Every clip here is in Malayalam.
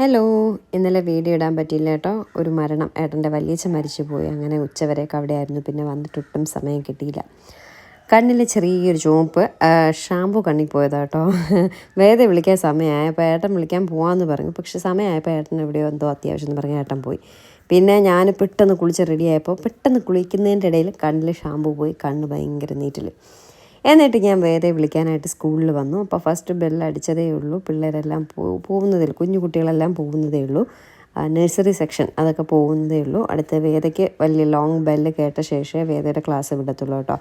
ഹലോ ഇന്നലെ വീഡിയോ ഇടാൻ പറ്റിയില്ല കേട്ടോ. ഒരു മരണം. ഏട്ടന്റെ വലിയച്ഛൻ മരിച്ചു പോയി അങ്ങനെ ഉച്ചവരെയൊക്കെ അവിടെ ആയിരുന്നു പിന്നെ വന്നിട്ടൊട്ടും സമയം കിട്ടിയില്ല. കണ്ണിലെ ചെറിയൊരു ചുവപ്പ് ഷാമ്പു കണ്ണിൽ പോയതാ കേട്ടോ. വേദ വിളിക്കാൻ സമയമായപ്പോൾ ഏട്ടൻ വിളിക്കാൻ പോകാമെന്ന് പറഞ്ഞു. പക്ഷെ സമയമായപ്പോൾ ഏട്ടൻ എവിടെയോ എന്തോ അത്യാവശ്യം എന്ന് പറഞ്ഞ് ഏട്ടൻ പോയി. പിന്നെ ഞാൻ പെട്ടെന്ന് കുളിച്ച് റെഡിയായപ്പോൾ പെട്ടെന്ന് കുളിക്കുന്നതിന്റെ ഇടയിൽ കണ്ണിൽ ഷാമ്പു പോയി. കണ്ണ് ഭയങ്കര നീറ്റിൽ എന്നിട്ട് ഞാൻ വേദയെ വിളിക്കാനായിട്ട് സ്കൂളിൽ വന്നു. അപ്പോൾ ഫസ്റ്റ് ബെല്ലടിച്ചതേ ഉള്ളൂ. പിള്ളേരെല്ലാം പോകുന്നതേ ഉള്ളൂ. കുഞ്ഞു കുട്ടികളെല്ലാം പോകുന്നതേ ഉള്ളൂ. നഴ്സറി സെക്ഷൻ അതൊക്കെ പോകുന്നതേ ഉള്ളൂ. അടുത്ത വേദയ്ക്ക് വലിയ ലോങ് ബെല്ല് കേട്ട ശേഷമേ വേദയുടെ ക്ലാസ് വിടത്തുള്ളൂ കേട്ടോ.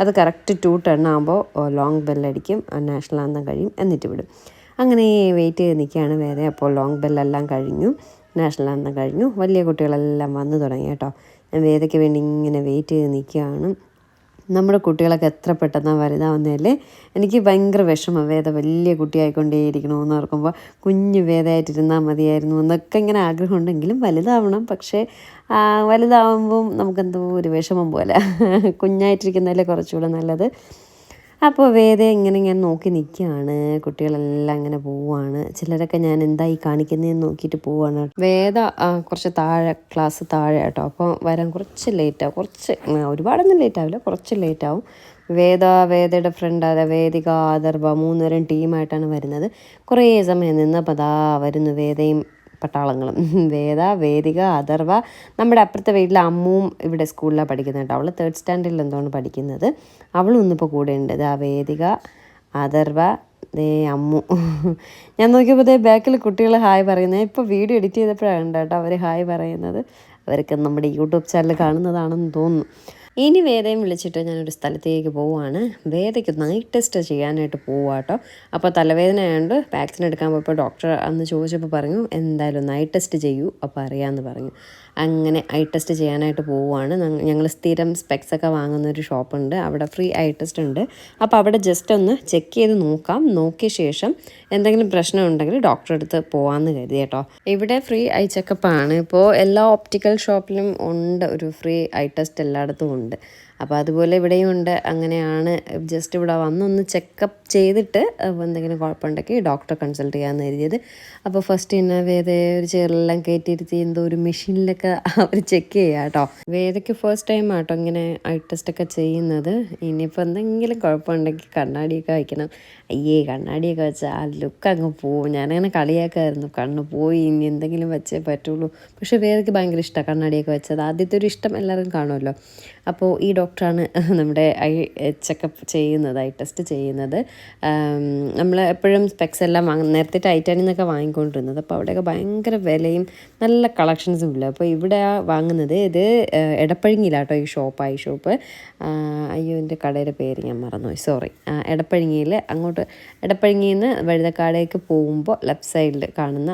അത് കറക്റ്റ് ടു ടെൺ ആകുമ്പോൾ ലോങ് ബെല്ലടിക്കും നാഷണൽ ആന്തം കഴിയും. എന്നിട്ട് വിടും. അങ്ങനെ വെയിറ്റ് ചെയ്ത് നിൽക്കുകയാണ് വേദ. അപ്പോൾ ലോങ് ബെല്ലെല്ലാം കഴിഞ്ഞു. നാഷണൽ ആന്തം കഴിഞ്ഞു. വലിയ കുട്ടികളെല്ലാം വന്നു തുടങ്ങി കേട്ടോ. ഞാൻ വേദയ്ക്ക് വേണ്ടി ഇങ്ങനെ വെയിറ്റ് ചെയ്ത് നിൽക്കുകയാണ്. നമ്മുടെ കുട്ടികളൊക്കെ എത്ര പെട്ടെന്നാണ് വലുതാവുന്നതല്ലേ? എനിക്ക് ഭയങ്കര വിഷമം. വേദ വലിയ കുട്ടിയായിക്കൊണ്ടേയിരിക്കണമെന്ന് ഓർക്കുമ്പോൾ കുഞ്ഞു വേദമായിട്ടിരുന്നാൽ മതിയായിരുന്നു എന്നൊക്കെ ഇങ്ങനെ ആഗ്രഹമുണ്ടെങ്കിലും വലുതാവണം. പക്ഷേ വലുതാവുമ്പം നമുക്കെന്തോ ഒരു വിഷമം പോലെ. കുഞ്ഞായിട്ടിരിക്കുന്നതല്ലേ കുറച്ചുകൂടെ നല്ലത്. അപ്പോൾ വേദ ഇങ്ങനെ ഞാൻ നോക്കി നിൽക്കുകയാണ്. കുട്ടികളെല്ലാം ഇങ്ങനെ പോവുകയാണ്. ചിലരൊക്കെ ഞാൻ എന്തായി കാണിക്കുന്നതെന്ന് നോക്കിയിട്ട് പോവുകയാണ് വേദ കുറച്ച് താഴെ ക്ലാസ് താഴെ കേട്ടോ. അപ്പോൾ വരാൻ കുറച്ച് ലേറ്റാവും കുറച്ച് ഒരുപാടൊന്നും ലേറ്റ് ആവില്ല. കുറച്ച് ലേറ്റ് ആവും. വേദ വേദയുടെ ഫ്രണ്ട് അതെ വേദിക ആദർഭ മൂന്നുപേരും ടീമായിട്ടാണ് വരുന്നത്. കുറേ സമയം നിന്നപ്പോൾ അതാ വരുന്നു വേദയും പട്ടാളങ്ങളും. വേദ വേദിക അഥർവ നമ്മുടെ അപ്പുറത്തെ വീട്ടിലെ അമ്മുവും ഇവിടെ സ്കൂളിലാണ് പഠിക്കുന്നുണ്ട് അവൾ തേർഡ് സ്റ്റാൻഡേർഡിൽ എന്തുകൊണ്ട് പഠിക്കുന്നത്. അവളും ഇന്നിപ്പോൾ കൂടെ ഉണ്ട് ഇതാ വേദിക അഥർവ ദേ അമ്മു. ഞാൻ നോക്കിയപ്പോൾ ദേ ബാക്കിൽ കുട്ടികൾ ഹായ് പറയുന്നത് ഇപ്പോൾ വീഡിയോ എഡിറ്റ് ചെയ്തപ്പോഴാണ് കേട്ടോ അവർ ഹായ് പറയുന്നത്. അവരൊക്കെ നമ്മുടെ യൂട്യൂബ് ചാനൽ കാണുന്നതാണെന്ന് തോന്നുന്നു. ഇനി വേദയും വിളിച്ചിട്ട് ഞാനൊരു സ്ഥലത്തേക്ക് പോവുകയാണ് വേദയ്ക്ക് നൈറ്റ് ടെസ്റ്റ് ചെയ്യാനായിട്ട് പോവുക കേട്ടോ അപ്പോൾ തലവേദന ആയതുകൊണ്ട് വാക്സിൻ എടുക്കാൻ പോയപ്പോൾ ഡോക്ടർ അന്ന് ചോദിച്ചപ്പോൾ പറഞ്ഞു എന്തായാലും നൈറ്റ് ടെസ്റ്റ് ചെയ്യൂ അപ്പോൾ അറിയാമെന്ന് പറഞ്ഞു. അങ്ങനെ ഐ ടെസ്റ്റ് ചെയ്യാനായിട്ട് പോവുകയാണ് ഞങ്ങൾ സ്ഥിരം സ്പെക്സ് ഒക്കെ വാങ്ങുന്ന ഒരു ഷോപ്പുണ്ട്. അവിടെ ഫ്രീ ഐ ടെസ്റ്റ് ഉണ്ട്. അപ്പോൾ അവിടെ ജസ്റ്റ് ഒന്ന് ചെക്ക് ചെയ്ത് നോക്കാം. നോക്കിയ ശേഷം എന്തെങ്കിലും പ്രശ്നം ഉണ്ടെങ്കിൽ ഡോക്ടറെ അടുത്ത് പോകാമെന്ന് കരുതി കേട്ടോ. ഇവിടെ ഫ്രീ ഐ ചെക്കപ്പ് ആണ്. ഇപ്പോൾ എല്ലാ ഓപ്റ്റിക്കൽ ഷോപ്പിലും ഉണ്ട് ഒരു ഫ്രീ ഐ ടെസ്റ്റ് എല്ലായിടത്തും ഉണ്ട്. അപ്പോൾ അതുപോലെ ഇവിടെയും ഉണ്ട്. അങ്ങനെയാണ്. ജസ്റ്റ് ഇവിടെ വന്നൊന്ന് ചെക്കപ്പ് ചെയ്തിട്ട് എന്തെങ്കിലും കുഴപ്പമുണ്ടെങ്കിൽ ഡോക്ടറെ കൺസൾട്ട് ചെയ്യാമെന്ന് കരുതിയത്. അപ്പോൾ ഫസ്റ്റ് തന്നെ വേദ ഒരു ചെയറിലെല്ലാം കയറ്റിയിരുത്തി എന്തോ ഒരു മെഷീനിലൊക്കെ അവർ ചെക്ക് ചെയ്യുക കേട്ടോ. വേദയ്ക്ക് ഫസ്റ്റ് ടൈം ആട്ടോ ഇങ്ങനെ ഐ ടെസ്റ്റൊക്കെ ചെയ്യുന്നത്. ഇനിയിപ്പോൾ എന്തെങ്കിലും കുഴപ്പമുണ്ടെങ്കിൽ കണ്ണാടിയൊക്കെ വയ്ക്കണം അയ്യേ കണ്ണാടിയൊക്കെ വെച്ചാൽ ആ ലുക്ക് അങ്ങ് പോവും. ഞാനങ്ങനെ കളിയാക്കായിരുന്നു. കണ്ണ് പോയി ഇനി എന്തെങ്കിലും വെച്ചേ പറ്റുള്ളൂ. പക്ഷേ വേദയ്ക്ക് ഭയങ്കര ഇഷ്ടമാണ് കണ്ണാടിയൊക്കെ വെച്ചത്. ആദ്യത്തെ ഒരു ഇഷ്ടം എല്ലാവരും കാണുമല്ലോ. അപ്പോൾ ഈ ഡോക്ടറാണ് നമ്മുടെ ഐ ചെക്കപ്പ് ചെയ്യുന്നത് ഐ ടെസ്റ്റ് ചെയ്യുന്നത്. നമ്മൾ എപ്പോഴും സ്പെക്സ് എല്ലാം വാങ്ങും നേരത്തെ ടൈറ്റാനിൽ നിന്നൊക്കെ വാങ്ങിക്കൊണ്ടിരുന്നത്. അപ്പോൾ അവിടെയൊക്കെ ഭയങ്കര വിലയും നല്ല കളക്ഷൻസും ഇല്ല. അപ്പോൾ ഇവിടെ വാങ്ങുന്നത് ഇത് എടപ്പഴിങ്ങിയിലാട്ടോ ഈ ഷോപ്പ് ഐ ഷോപ്പ്. അയ്യോ എന്റെ കടയുടെ പേര് ഞാൻ മറന്നുപോയി. സോറി. എടപ്പഴിങ്ങിയിൽ അങ്ങോട്ട് എടപ്പഴിങ്ങിയിൽ നിന്ന് വഴുതക്കാടേക്ക് പോകുമ്പോൾ ലെഫ്റ്റ് സൈഡിൽ കാണുന്ന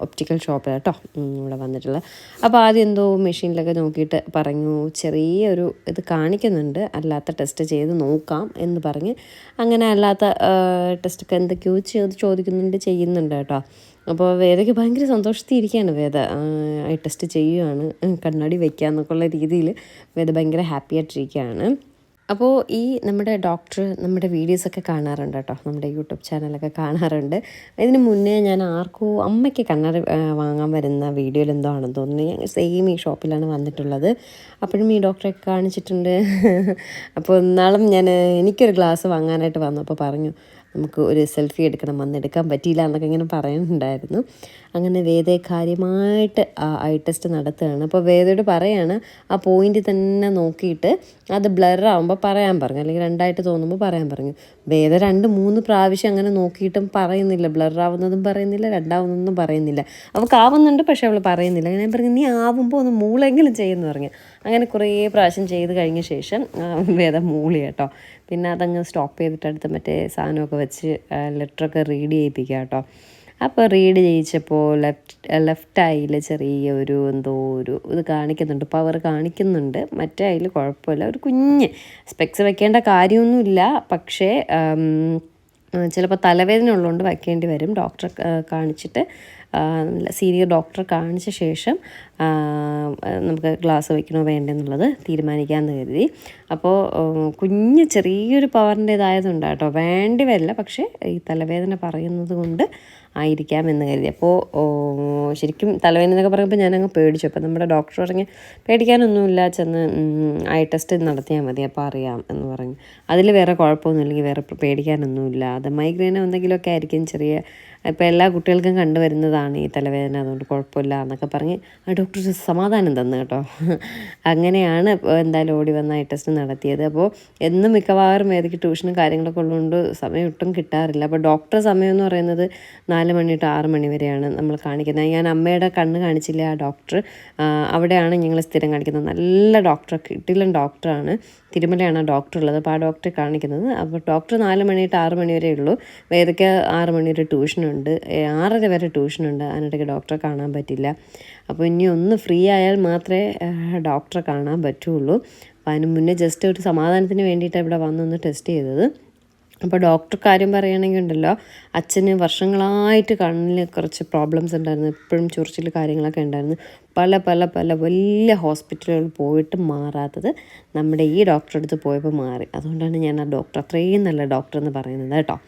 ഒപ്റ്റിക്കൽ ഷോപ്പിലാട്ടോ ഇവിടെ വന്നിട്ടുള്ളത്. അപ്പോൾ ആദ്യം എന്തോ മെഷീനിലൊക്കെ നോക്കിയിട്ട് പറഞ്ഞു ചെറിയൊരു ഇത് കാണിക്കുന്നുണ്ട്. അല്ലാത്ത ടെസ്റ്റ് ചെയ്ത് നോക്കാം എന്ന് പറഞ്ഞ്. അങ്ങനെ അല്ലാത്ത ടെസ്റ്റൊക്കെ എന്തൊക്കെയോ ചെയ്ത് ചോദിക്കുന്നുണ്ട് ചെയ്യുന്നുണ്ട് കേട്ടോ. അപ്പോൾ വേദയ്ക്ക് ഭയങ്കര സന്തോഷത്തിൽ ഇരിക്കുകയാണ് വേദ ടെസ്റ്റ് ചെയ്യുകയാണ് കണ്ണാടി വയ്ക്കുക എന്നൊക്കെയുള്ള രീതിയിൽ വേദ ഭയങ്കര ഹാപ്പി ആയിട്ടിരിക്കുകയാണ്. അപ്പോൾ ഈ നമ്മുടെ ഡോക്ടർ നമ്മുടെ വീഡിയോസൊക്കെ കാണാറുണ്ട് കേട്ടോ. നമ്മുടെ യൂട്യൂബ് ചാനലൊക്കെ കാണാറുണ്ട്. ഇതിന് മുന്നേ ഞാൻ ആർക്കോ അമ്മയ്ക്ക് കണ്ണട വാങ്ങാൻ വരുന്ന വീഡിയോയിൽ എന്തോ ആണെന്ന് തോന്നുന്നു. ഞാൻ സെയിം ഈ ഷോപ്പിലാണ് വന്നിട്ടുള്ളത്. അപ്പോഴും ഈ ഡോക്ടറെ കാണിച്ചിട്ടുണ്ട്. അപ്പോൾ നാളും ഞാൻ എനിക്കൊരു ഗ്ലാസ് വാങ്ങാനായിട്ട് വന്നപ്പോൾ പറഞ്ഞു നമുക്ക് ഒരു സെൽഫി എടുക്കണം വന്നെടുക്കാൻ പറ്റിയില്ല എന്നൊക്കെ ഇങ്ങനെ പറയുന്നുണ്ടായിരുന്നു. അങ്ങനെ വേദയെ കാര്യമായിട്ട് ഐ ടെസ്റ്റ് നടത്തുകയാണ്. അപ്പോൾ വേദയോട് പറയാണ് ആ പോയിന്റ് തന്നെ നോക്കിയിട്ട് അത് ബ്ലർ ആകുമ്പോൾ പറയാൻ പറഞ്ഞു. അല്ലെങ്കിൽ രണ്ടായിട്ട് തോന്നുമ്പോൾ പറയാൻ പറഞ്ഞു. വേദ രണ്ട് മൂന്ന് പ്രാവശ്യം അങ്ങനെ നോക്കിയിട്ടും പറയുന്നില്ല. ബ്ലറാവുന്നതും പറയുന്നില്ല രണ്ടാവുന്നതും പറയുന്നില്ല. അവൾക്ക് ആവുന്നുണ്ട് പക്ഷേ അവൾ പറയുന്നില്ല. ഞാൻ പറഞ്ഞു നീ ആവുമ്പോൾ ഒന്ന് മൂളെങ്കിലും ചെയ്യുമെന്ന് പറഞ്ഞു. അങ്ങനെ കുറേ പ്രാവശ്യം ചെയ്ത് കഴിഞ്ഞ ശേഷം വേദ മൂളി കേട്ടോ. പിന്നെ അതങ്ങ് സ്റ്റോപ്പ് ചെയ്തിട്ട് അടുത്ത് മറ്റേ സാധനമൊക്കെ വെച്ച് ലെറ്ററൊക്കെ റീഡ് ചെയ്യിപ്പിക്കുക കേട്ടോ. അപ്പോൾ റീഡ് ചെയ്യിച്ചപ്പോൾ ലെഫ്റ്റ് ലെഫ്റ്റ് ഐയിൽ ചെറിയ ഒരു എന്തോ ഒരു ഇത് കാണിക്കുന്നുണ്ട് പവർ കാണിക്കുന്നുണ്ട്. മറ്റേ ഐയിൽ കുഴപ്പമില്ല. ഒരു കുഞ്ഞ് സ്പെക്സ് വെക്കേണ്ട കാര്യമൊന്നുമില്ല. പക്ഷേ ചിലപ്പോൾ തലവേദന ഉള്ളതുകൊണ്ട് വയ്ക്കേണ്ടി വരും. ഡോക്ടർ കാണിച്ചിട്ട് സീനിയർ ഡോക്ടർ കാണിച്ച ശേഷം നമുക്ക് ഗ്ലാസ് വയ്ക്കണോ വേണ്ടെന്നുള്ളത് തീരുമാനിക്കാമെന്ന് കരുതി. അപ്പോൾ കുഞ്ഞ് ചെറിയൊരു പവറിന്റെ കേട്ടോ വേണ്ടി വരില്ല. പക്ഷേ ഈ തലവേദന പറയുന്നത് കൊണ്ട് ആയിരിക്കാം എന്ന് കരുതി അപ്പോൾ ശരിക്കും തലവേദന എന്നൊക്കെ പറയുമ്പോൾ ഞാനങ്ങ് പേടിച്ചു. അപ്പോൾ നമ്മുടെ ഡോക്ടർ പറഞ്ഞ് പേടിക്കാനൊന്നുമില്ല ചെന്ന് ഐ ടെസ്റ്റ് നടത്തിയാൽ മതി അപ്പോൾ അറിയാം എന്ന് പറഞ്ഞു. അതിൽ വേറെ കുഴപ്പമൊന്നും ഇല്ലെങ്കിൽ വേറെ പേടിക്കാനൊന്നുമില്ല. അത് മൈഗ്രെയിനോ എന്തെങ്കിലുമൊക്കെ ആയിരിക്കും ചെറിയ ഇപ്പോൾ എല്ലാ കുട്ടികൾക്കും കണ്ടുവരുന്നതാണ് ഈ തലവേദന. അതുകൊണ്ട് കുഴപ്പമില്ല എന്നൊക്കെ പറഞ്ഞ് ആ ഡോക്ടർ സമാധാനം തന്നു കേട്ടോ. അങ്ങനെയാണ് എന്തായാലും ഓടി വന്ന ഐ ടെസ്റ്റ് നടത്തിയത്. അപ്പോൾ എന്നും മിക്കവാറും ഏതൊക്കെ ട്യൂഷനും കാര്യങ്ങളൊക്കെ ഉള്ളതുകൊണ്ട് സമയം ഒട്ടും കിട്ടാറില്ല. അപ്പോൾ ഡോക്ടർ സമയം എന്ന് പറയുന്നത് നാല് മണി തൊട്ട് ആറ് മണി വരെയാണ് നമ്മൾ കാണിക്കുന്നത്. ഞാൻ അമ്മയുടെ കണ്ണ് കാണിച്ചില്ല ആ ഡോക്ടർ അവിടെയാണ് ഞങ്ങൾ സ്ഥിരം കാണിക്കുന്നത്. നല്ല ഡോക്ടർ കിട്ടില്ല ഡോക്ടറാണ് തിരുമലയാണ് ഡോക്ടർ ഉള്ളത്. അപ്പോൾ ആ ഡോക്ടറെ കാണിക്കുന്നത്. അപ്പോൾ ഡോക്ടർ നാല് മണി തൊട്ട് ആറ് മണി വരെ ഉള്ളൂ. ഏതൊക്കെ ആറ് മണി വരെ ട്യൂഷനുണ്ട് ഏ, ആറര വരെ ട്യൂഷനുണ്ട്. അതിനിടയ്ക്ക് ഡോക്ടറെ കാണാൻ പറ്റില്ല. അപ്പോൾ ഇനി ഒന്ന് ഫ്രീ ആയാൽ മാത്രമേ ഡോക്ടറെ കാണാൻ പറ്റുള്ളൂ. അപ്പോൾ അതിന് മുന്നേ ജസ്റ്റ് ഒരു സമാധാനത്തിന് വേണ്ടിയിട്ട് ഇവിടെ വന്നൊന്ന് ടെസ്റ്റ് ചെയ്തത്. അപ്പോൾ ഡോക്ടർ കാര്യം പറയുകയാണെങ്കിൽ ഉണ്ടല്ലോ അച്ഛന് വർഷങ്ങളായിട്ട് കണ്ണിൽ കുറച്ച് പ്രോബ്ലംസ് ഉണ്ടായിരുന്നു. എപ്പോഴും ചൊറിച്ചിൽ കാര്യങ്ങളൊക്കെ ഉണ്ടായിരുന്നു. പല പല പല വലിയ ഹോസ്പിറ്റലുകളിൽ പോയിട്ട് മാറാത്തത് നമ്മുടെ ഈ ഡോക്ടറെ അടുത്ത് പോയപ്പോൾ മാറി. അതുകൊണ്ടാണ് ഞാൻ ആ ഡോക്ടർ അത്രയും നല്ല ഡോക്ടർ എന്ന് പറയുന്നത് കേട്ടോ.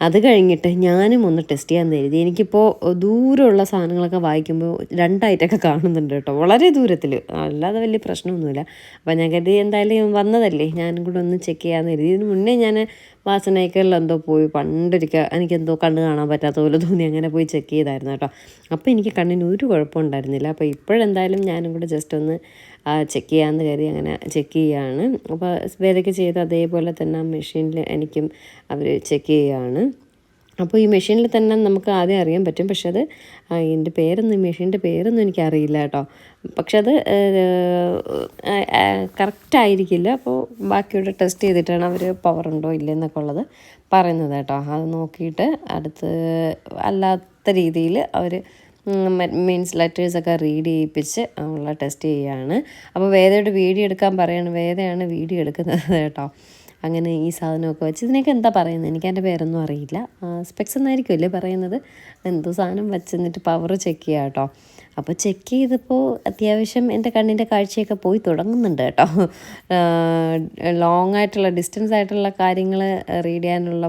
അത് കഴിഞ്ഞിട്ട് ഞാനും ഒന്ന് ടെസ്റ്റ് ചെയ്യാൻ കരുതി. എനിക്കിപ്പോൾ ദൂരമുള്ള സാധനങ്ങളൊക്കെ വായിക്കുമ്പോൾ രണ്ടായിട്ടൊക്കെ കാണുന്നുണ്ട് കേട്ടോ. വളരെ ദൂരത്തിൽ അല്ലാതെ വലിയ പ്രശ്നമൊന്നുമില്ല. അപ്പോൾ ഞാൻ കരുതി എന്തായാലും വന്നതല്ലേ? ഞാനും കൂടെ ഒന്ന് ചെക്ക് ചെയ്യാമെന്ന് കരുതി. ഇതിന് മുന്നേ ഞാൻ വാസനയ്ക്കലിൽ എന്തോ പോയി. പണ്ടൊരിക്കൽ എനിക്കെന്തോ കണ്ണ് കാണാൻ പറ്റാത്ത പോലെ തോന്നി. അങ്ങനെ പോയി ചെക്ക് ചെയ്തായിരുന്നു കേട്ടോ. അപ്പോൾ എനിക്ക് കണ്ണിന് ഒരു കുഴപ്പമുണ്ടായിരുന്നില്ല അപ്പോൾ ഇപ്പോഴെന്തായാലും ഞാനും കൂടെ ജസ്റ്റ് ഒന്ന് ചെക്ക് ചെയ്യാമെന്ന് കരുതി അങ്ങനെ ചെക്ക് ചെയ്യുകയാണ് അപ്പോൾ വേദയ്ക്ക് ചെയ്ത് അതേപോലെ തന്നെ മെഷീനിൽ എനിക്കും അവർ ചെക്ക് ചെയ്യുകയാണ് അപ്പോൾ ഈ മെഷീനിൽ തന്നെ നമുക്ക് ആദ്യം അറിയാൻ പറ്റും. പക്ഷെ അത് അതിന്റെ പേരൊന്നും മെഷീന്റെ പേരൊന്നും എനിക്കറിയില്ല കേട്ടോ. പക്ഷെ അത് കറക്റ്റ് ആയിരിക്കില്ല. അപ്പോൾ ബാക്കിയുടെ ടെസ്റ്റ് ചെയ്തിട്ടാണ് അവർ പവർ ഉണ്ടോ ഇല്ല എന്നൊക്കെ ഉള്ളത് പറയുന്നത് കേട്ടോ. അത് നോക്കിയിട്ട് അടുത്ത് അല്ലാത്ത രീതിയിൽ അവർ മീൻസ് ലെറ്റേഴ്സൊക്കെ റീഡ് ചെയ്യിപ്പിച്ച് ഉള്ള ടെസ്റ്റ് ചെയ്യുകയാണ് അപ്പോൾ വേദയുടെ വീഡിയോ എടുക്കാൻ പറയാണ്. വേദയാണ് വീഡിയോ എടുക്കുന്നത് കേട്ടോ. അങ്ങനെ ഈ സാധനമൊക്കെ വെച്ച്. ഇതിനൊക്കെ എന്താ പറയുന്നത്? എനിക്ക് എന്റെ പേരൊന്നും അറിയില്ല. സ്പെക്സ് എന്നായിരിക്കുമല്ലേ പറയുന്നത്? എന്തോ സാധനം വെച്ചെന്നിട്ട് പവർ ചെക്ക് ചെയ്യാം കേട്ടോ. അപ്പോൾ ചെക്ക് ചെയ്തപ്പോൾ അത്യാവശ്യം എന്റെ കണ്ണിന്റെ കാഴ്ചയൊക്കെ പോയി തുടങ്ങുന്നുണ്ട് കേട്ടോ. ലോങ് ആയിട്ടുള്ള ഡിസ്റ്റൻസ് ആയിട്ടുള്ള കാര്യങ്ങൾ റീഡ് ചെയ്യാനുള്ള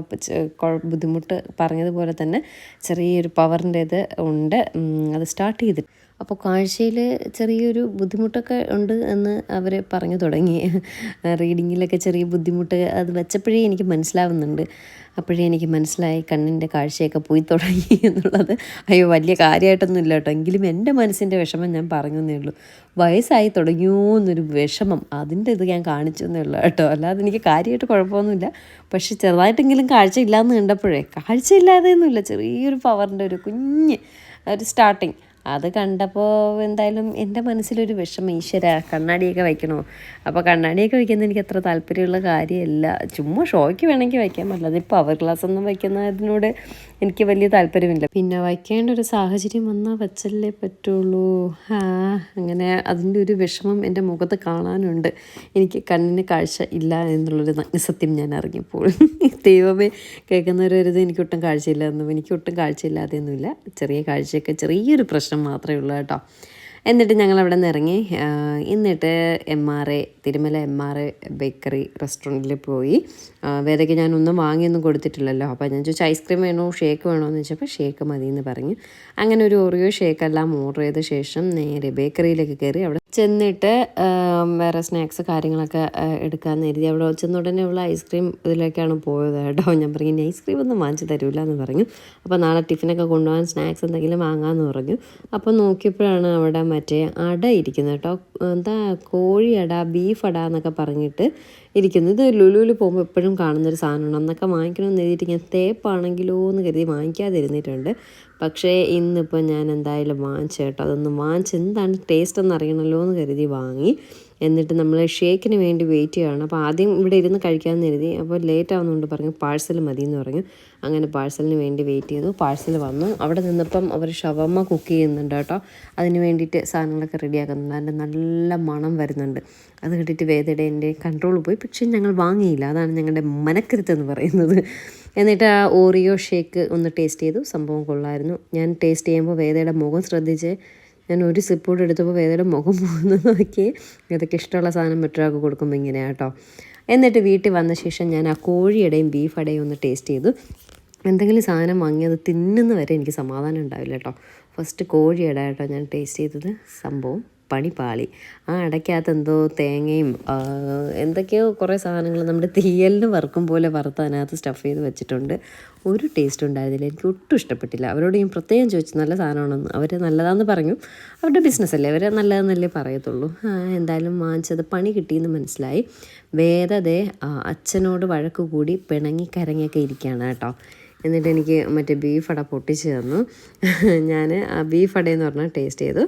ബുദ്ധിമുട്ട് പറഞ്ഞതുപോലെ തന്നെ ചെറിയൊരു പവറിന്റെ ഇത് ഉണ്ട്. അത് സ്റ്റാർട്ട് ചെയ്തിട്ട് അപ്പോൾ കാഴ്ചയിൽ ചെറിയൊരു ബുദ്ധിമുട്ടൊക്കെ ഉണ്ട് എന്ന് അവർ പറഞ്ഞു തുടങ്ങി. റീഡിങ്ങിലൊക്കെ ചെറിയ ബുദ്ധിമുട്ട് അത് വെച്ചപ്പോഴേ എനിക്ക് മനസ്സിലാവുന്നുണ്ട്. അപ്പോഴേ എനിക്ക് മനസ്സിലായി കണ്ണിന്റെ കാഴ്ചയൊക്കെ പോയി തുടങ്ങി എന്നുള്ളത്. അയ്യോ വലിയ കാര്യമായിട്ടൊന്നും ഇല്ല കേട്ടോ. എങ്കിലും എന്റെ മനസ്സിന്റെ വിഷമം ഞാൻ പറഞ്ഞു ഉള്ളൂ. വയസ്സായി തുടങ്ങിയോ എന്നൊരു വിഷമം അതിന്റെ ഇത് ഞാൻ കാണിച്ചു എന്നേ ഉള്ളൂ കേട്ടോ. അല്ലാതെ എനിക്ക് കാര്യമായിട്ട് കുഴപ്പമൊന്നുമില്ല. പക്ഷെ ചെറുതായിട്ടെങ്കിലും കാഴ്ച ഇല്ലാന്ന് കണ്ടപ്പോഴേ കാഴ്ച ചെറിയൊരു പവറിന്റെ ഒരു കുഞ്ഞ് ഒരു സ്റ്റാർട്ടിങ് അത് കണ്ടപ്പോൾ എന്തായാലും എന്റെ മനസ്സിലൊരു വിഷമം ഈശ്വര കണ്ണാടിയൊക്കെ വയ്ക്കണോ? അപ്പോൾ കണ്ണാടിയൊക്കെ വയ്ക്കുന്നത് എനിക്ക് അത്ര താല്പര്യമുള്ള കാര്യമല്ല. ചുമ്മാ ഷോയ്ക്ക് വേണമെങ്കിൽ വയ്ക്കാൻ അല്ലാതെ പവർ അവർ ഗ്ലാസ് ഒന്നും വയ്ക്കുന്നതിനോട് എനിക്ക് വലിയ താല്പര്യമില്ല. പിന്നെ വയ്ക്കേണ്ട ഒരു സാഹചര്യം വന്നാൽ വെച്ചല്ലേ പറ്റുള്ളൂ. ആ അങ്ങനെ അതിന്റെ ഒരു വിഷമം എന്റെ മുഖത്ത് കാണാനുണ്ട്. എനിക്ക് കണ്ണിന് കാഴ്ച ഇല്ല എന്നുള്ളൊരു നഗ്നസത്യം ഞാൻ അറിഞ്ഞപ്പോൾ. ദൈവമേ കേൾക്കുന്നവരൊരിത് എനിക്കൊട്ടും കാഴ്ചയില്ല എന്നും എനിക്കൊട്ടും കാഴ്ചയില്ലാതെയൊന്നുമില്ല. ചെറിയ കാഴ്ചയൊക്കെ ചെറിയൊരു പ്രശ്നം മാത്രമേ ഉള്ളൂ കേട്ടോ. എന്നിട്ട് ഞങ്ങൾ അവിടെ നിന്ന് ഇറങ്ങി എന്നിട്ട് M R A Thirumala M R A bakery റെസ്റ്റോറന്റിൽ പോയി. വേദയ്ക്ക് ഞാനൊന്നും വാങ്ങിയൊന്നും കൊടുത്തിട്ടില്ലല്ലോ. അപ്പോൾ ഞാൻ ചോദിച്ചു ഐസ്ക്രീം വേണോ? ഷേക്ക് വേണോ എന്ന് ചോദിച്ചപ്പോൾ ഷേക്ക് മതി എന്ന് പറഞ്ഞു. അങ്ങനെ ഒരു ഓറിയോ ഷേക്ക് എല്ലാം ഓർഡർ ചെയ്ത ശേഷം നേരെ ബേക്കറിയിലേക്ക് കയറി അവിടെ ചെന്നിട്ട് വേറെ സ്നാക്സ് കാര്യങ്ങളൊക്കെ എടുക്കാമെന്ന് കരുതി. അവിടെ ചെന്ന ഉടനെ ഉള്ള ഐസ്ക്രീം ഇതിലേക്കാണ് പോയത് കേട്ടോ. ഞാൻ പറഞ്ഞു ഇനി ഐസ്ക്രീം ഒന്നും വാങ്ങിച്ചു തരൂല എന്ന് പറഞ്ഞു. അപ്പോൾ നാളെ ടിഫിനൊക്കെ കൊണ്ടുപോകാൻ സ്നാക്സ് എന്തെങ്കിലും വാങ്ങാമെന്ന് പറഞ്ഞു. അപ്പോൾ നോക്കിയപ്പോഴാണ് അവിടെ മറ്റേ അട ഇരിക്കുന്നത് കേട്ടോ. എന്താ കോഴി അട ബീഫ് അട എന്നൊക്കെ പറഞ്ഞിട്ട് ഇരിക്കുന്നത്. ഇത് ലുലുവിൽ പോകുമ്പോൾ എപ്പോഴും കാണുന്നൊരു സാധനമാണ്. അന്നൊക്കെ വാങ്ങിക്കണമെന്ന് എഴുതിയിട്ട് ഞാൻ തേപ്പാണെങ്കിലോ എന്ന് കരുതി വാങ്ങിക്കാതിരുന്നിട്ടുണ്ട്. പക്ഷേ ഇന്നിപ്പോൾ ഞാൻ എന്തായാലും വാങ്ങിച്ചു കേട്ടോ. അതൊന്ന് വാങ്ങിച്ച് എന്താണ് ടേസ്റ്റ് എന്ന് അറിയണമല്ലോ എന്ന് കരുതി വാങ്ങി. എന്നിട്ട് നമ്മൾ ഷേക്കിന് വേണ്ടി വെയിറ്റ് ചെയ്യുകയാണ് അപ്പോൾ ആദ്യം ഇവിടെ ഇരുന്ന് കഴിക്കാമെന്ന് കരുതി. അപ്പോൾ ലേറ്റ് ആവുന്നതുകൊണ്ട് പറഞ്ഞു പാഴ്സൽ മതി എന്ന് പറഞ്ഞു. അങ്ങനെ പാഴ്സലിന് വേണ്ടി വെയിറ്റ് ചെയ്തു. പാഴ്സൽ വന്നു. അവിടെ നിന്നപ്പം അവർ ഷവമ്മ കുക്ക് ചെയ്യുന്നുണ്ട് കേട്ടോ. അതിന് വേണ്ടിയിട്ട് സാധനങ്ങളൊക്കെ റെഡിയാക്കുന്നുണ്ട് അതിന്റെ നല്ല മണം വരുന്നുണ്ട്. അത് കേട്ടിട്ട് വേദയുടെ എന്റെ കൺട്രോൾ പോയി. പക്ഷേ ഞങ്ങൾ വാങ്ങിയില്ല. അതാണ് ഞങ്ങളുടെ മനക്കരുത്ത് പറയുന്നത്. എന്നിട്ട് ആ ഓറിയോ ഷേക്ക് ഒന്ന് ടേസ്റ്റ് ചെയ്തു. സംഭവം കൊള്ളായിരുന്നു. ഞാൻ ടേസ്റ്റ് ചെയ്യുമ്പോൾ വേദയുടെ മുഖം ശ്രദ്ധിച്ച് ഞാൻ ഒരു സിപ്പ് കൂടെ എടുത്തപ്പോൾ വേദയുടെ മുഖം പോകുന്നു നോക്കി ഇതൊക്കെ ഇഷ്ടമുള്ള സാധനം മറ്റൊരാൾക്ക് കൊടുക്കുമ്പോൾ ഇങ്ങനെയാണ് കേട്ടോ എന്നിട്ട് വീട്ടിൽ വന്ന ശേഷം ഞാൻ ആ കോഴിയുടെയും ബീഫ് അടയും ഒന്ന് ടേസ്റ്റ് ചെയ്തു. എന്തെങ്കിലും സാധനം വാങ്ങി അത് തിന്നുന്ന വരെ എനിക്ക് സമാധാനം ഉണ്ടാവില്ല കേട്ടോ ഫസ്റ്റ് കോഴിയുടെ കേട്ടോ ഞാൻ ടേസ്റ്റ് ചെയ്തത്. സംഭവം പണി പാളി ആ അടയ്ക്കകത്ത് എന്തോ തേങ്ങയും എന്തൊക്കെയോ കുറേ സാധനങ്ങൾ നമ്മുടെ തീയലിന് വറുക്കും പോലെ വറുത്ത് അതിനകത്ത് സ്റ്റഫ് ചെയ്ത് വെച്ചിട്ടുണ്ട്. ഒരു ടേസ്റ്റ് ഉണ്ടായിരുന്നില്ല. എനിക്ക് ഒട്ടും ഇഷ്ടപ്പെട്ടില്ല. അവരോട് ഞാൻ പ്രത്യേകം ചോദിച്ചു നല്ല സാധനമാണെന്ന്? അവർ നല്ലതാണെന്ന് പറഞ്ഞു. അവരുടെ ബിസിനസ് അല്ലേ? അവർ നല്ലതെന്നല്ലേ പറയത്തുള്ളൂ. എന്തായാലും വാങ്ങിച്ചത് പണി കിട്ടിയെന്ന് മനസ്സിലായി. വേദതെ അച്ഛനോട് വഴക്ക് കൂടി പിണങ്ങി കരങ്ങിയൊക്കെ ഇരിക്കുകയാണ് കേട്ടോ. എന്നിട്ട് എനിക്ക് മറ്റേ ബീഫ് അട പൊട്ടിച്ച് തന്നു. ഞാൻ ആ ബീഫ് അടയെന്ന് പറഞ്ഞാൽ ടേസ്റ്റ് ചെയ്തു.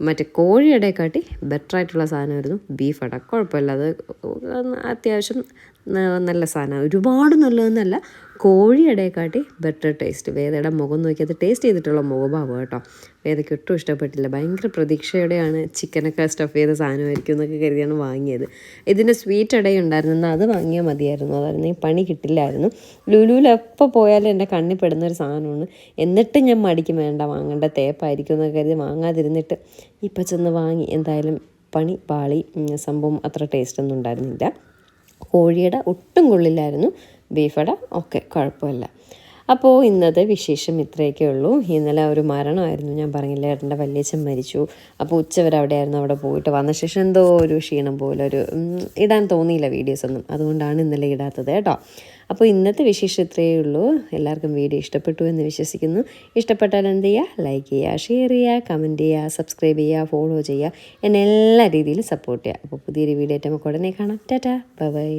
മറ്റേ കോഴിയുടെക്കാട്ടി ബെറ്റർ ആയിട്ടുള്ള സാധനമായിരുന്നു. ബീഫ് അട കുഴപ്പമില്ല. അത് അത്യാവശ്യം നല്ല സാധനമാണ്. ഒരുപാട് നല്ലതെന്നല്ല കോഴിയുടെക്കാട്ടി ബെറ്റർ ടേസ്റ്റ് വേദയുടെ മുഖം നോക്കി അത് ടേസ്റ്റ് ചെയ്തിട്ടുള്ള മുഖഭാവം കേട്ടോ. വേദയ്ക്ക് ഒട്ടും ഇഷ്ടപ്പെട്ടില്ല. ഭയങ്കര പ്രതീക്ഷയോടെയാണ് ചിക്കനൊക്കെ സ്റ്റഫ് ചെയ്ത സാധനമായിരിക്കും എന്നൊക്കെ കരുതിയാണ് വാങ്ങിയത്. ഇതിന്റെ സ്വീറ്റ് ഇടയുണ്ടായിരുന്നു അത് വാങ്ങിയാൽ മതിയായിരുന്നു. അതായിരുന്നു പണി കിട്ടില്ലായിരുന്നു. ലുലുവിൽ പോയാലും എന്റെ കണ്ണിൽ പെടുന്ന ഒരു സാധനമാണ്. എന്നിട്ടും ഞാൻ മടിക്കും വേണ്ട വാങ്ങേണ്ട തേപ്പായിരിക്കും എന്നൊക്കെ കരുതി വാങ്ങാതിരുന്നിട്ട് ഇപ്പം ചെന്ന് വാങ്ങി. എന്തായാലും പണി പാളി സംഭവം അത്ര ടേസ്റ്റ് ഒന്നും ഉണ്ടായിരുന്നില്ല. കോഴിയുടെ ഒട്ടും കൊള്ളില്ലായിരുന്നു. ബീഫട ഒക്കെ കുഴപ്പമില്ല. അപ്പോൾ ഇന്നത്തെ വിശേഷം ഇത്രയൊക്കെ ഉള്ളൂ. ഇന്നലെ ഒരു മരണമായിരുന്നു. ഞാൻ പറഞ്ഞില്ല ഏട്ടന്റെ വല്യച്ഛൻ മരിച്ചു. അപ്പോൾ ഉച്ചവരെ അവിടെയായിരുന്നു. അവിടെ പോയിട്ട് വന്ന ശേഷം എന്തോ ഒരു ക്ഷീണം പോലെ ഒരു ഇടാൻ തോന്നിയില്ല വീഡിയോസ് ഒന്നും അതുകൊണ്ടാണ് ഇന്നലെ ഇടാത്തത് കേട്ടോ. അപ്പോൾ ഇന്നത്തെ വിശേഷം ഇത്രയേ ഉള്ളൂ. എല്ലാവർക്കും വീഡിയോ ഇഷ്ടപ്പെട്ടു എന്ന് വിശ്വസിക്കുന്നു. ഇഷ്ടപ്പെട്ടാൽ എന്ത് ചെയ്യുക? ലൈക്ക് ചെയ്യുക ഷെയർ ചെയ്യുക കമന്റ് ചെയ്യുക സബ്സ്ക്രൈബ് ചെയ്യുക ഫോളോ ചെയ്യുക. എന്നെ എല്ലാ രീതിയിലും സപ്പോർട്ട് ചെയ്യുക. അപ്പോൾ പുതിയൊരു വീഡിയോ ആയിട്ട് നമുക്ക് ഉടനെ കാണാം. Tata bye